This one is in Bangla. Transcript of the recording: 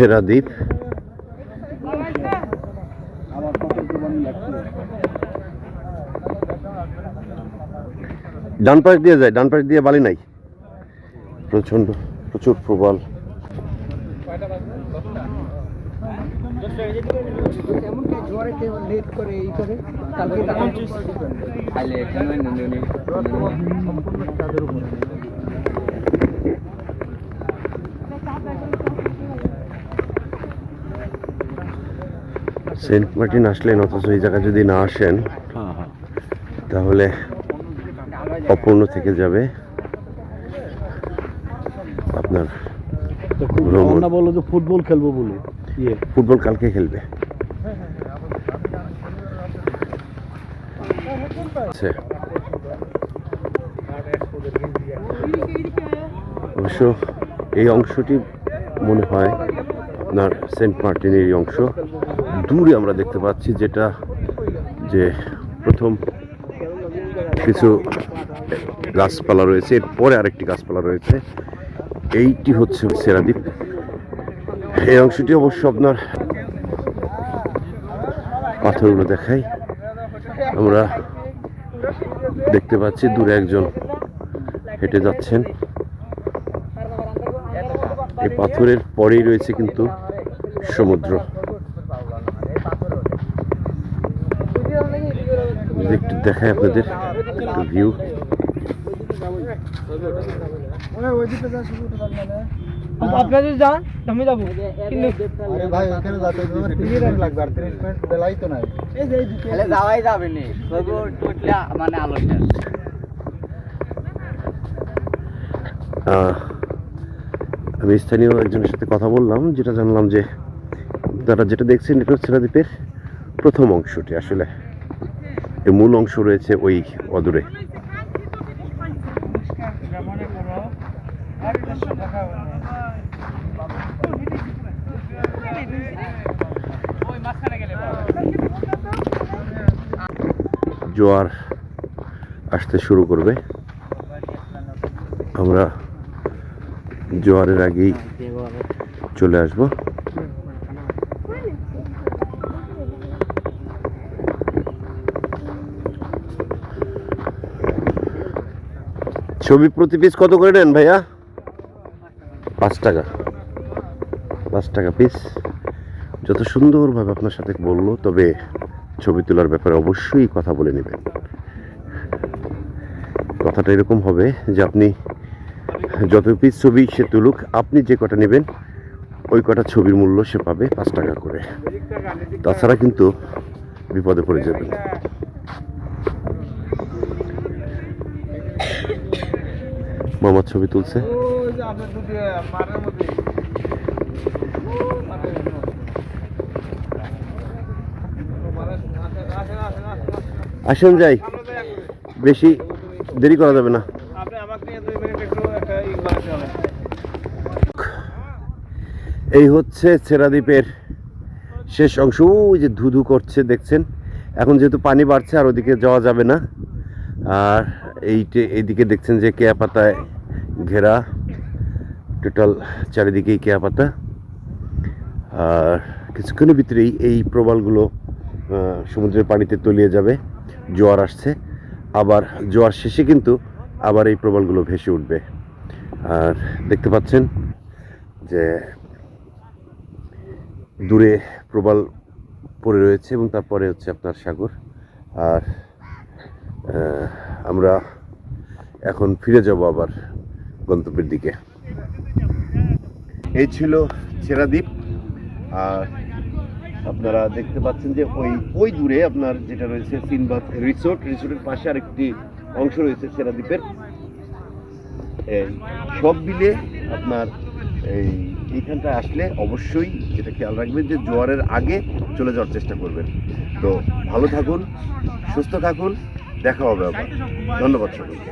সেরা দ্বীপ ডান পাশ দিয়ে যায়, ডান পাশ দিয়ে বালি নাই। প্রচণ্ড প্রচুর প্রবল। কালকে সেন্ট মার্টিন আসলেন অথচ এই জায়গায় যদি না আসেন তাহলে অপূর্ণ থেকে যাবে। আপনার ভ্রমণ। বলো যে ফুটবল খেলব বলে। ইয়ে। ফুটবল কালকে খেলবে। আচ্ছা। অবশ্য এই অংশটি মনে হয় আপনার সেন্ট মার্টিনের এই অংশ। দূরে আমরা দেখতে পাচ্ছি যেটা যে প্রথম কিছু গাছপালা রয়েছে, এরপরে আরেকটি গাছপালা রয়েছে। এইটি হচ্ছে সেরাদ্বীপ। এই অংশটি অবশ্য আপনার পাথরগুলো দেখাই। আমরা দেখতে পাচ্ছি দূরে একজন হেঁটে যাচ্ছেন। এই পাথরের পরেই রয়েছে কিন্তু সমুদ্র। একটু দেখাই আপনাদের একটু ভিউ আপনারা যান আমি যাব। আরে ভাই ওখানে যাতে তোমার তিরিশ টাইম লাগবে আর তিরিশ মিনিট বেলাই তো নাই। এই যে এই তাহলে যাওয়াই যাবে নি। মানে আলো শেষ আহ, আমি স্থানীয় একজনের সাথে কথা বললাম, যেটা জানলাম যে তারা যেটা দেখছেন এটা হচ্ছে দ্বীপের প্রথম অংশটি আসলে। এর মূল অংশ রয়েছে ওই অদূরে। জোয়ার আসতে শুরু করবে। আমরা জোয়ারের আগেই চলে আসব। ছবি প্রতি পিস কত করে নেন ভাইয়া? পাঁচ টাকা। পাঁচ টাকা পিস যত সুন্দরভাবে আপনার সাথে বলল, তবে ছবি তোলার ব্যাপারে অবশ্যই কথা বলে নেবেন। কথাটা এরকম হবে যে আপনি যত পিস ছবি সে তুলুক, আপনি যে কটা নেবেন, ওই কটা ছবির মূল্য সে পাবে পাঁচ টাকা করে। তাছাড়া কিন্তু বিপদে পড়ে যাবেন মামার ছবি তুলছে। আসেন যাই, বেশি দেরি করা যাবে না। এই হচ্ছে সেরাদ্বীপের শেষ অংশ। ওই যে ধুধু করছে, দেখছেন? এখন যেহেতু পানি বাড়ছে, আর ওদিকে যাওয়া যাবে না। আর এইটে এইদিকে দেখছেন যে কেয়া পাতায় ঘেরা। টোটাল চারিদিকেই কেয়া পাতা আর কিছুক্ষণের ভিতরেই এই প্রবালগুলো সমুদ্রের পানিতে তলিয়ে যাবে। জোয়ার আসছে। আবার জোয়ার শেষে কিন্তু আবার এই প্রবালগুলো ভেসে উঠবে। আর দেখতে পাচ্ছেন যে দূরে প্রবাল পড়ে রয়েছে এবং তারপরে হচ্ছে আপনার সাগর। আর আমরা এখন ফিরে যাব আবার গন্তব্যের দিকে। এই ছিল ছেড়াদ্বীপ আর আপনারা দেখতে পাচ্ছেন যে ওই ওই দূরে আপনার যেটা রয়েছে সিনবাদ রিসোর্ট। রিসোর্টের পাশে আরেকটি অংশ রয়েছে সেরাদ্বীপের এই সব মিলে আপনার এই এইখানটা আসলে অবশ্যই এটা খেয়াল রাখবেন যে জোয়ারের আগে চলে যাওয়ার চেষ্টা করবেন। তো ভালো থাকুন, সুস্থ থাকুন, দেখা হবে আবার। ধন্যবাদ সকলকে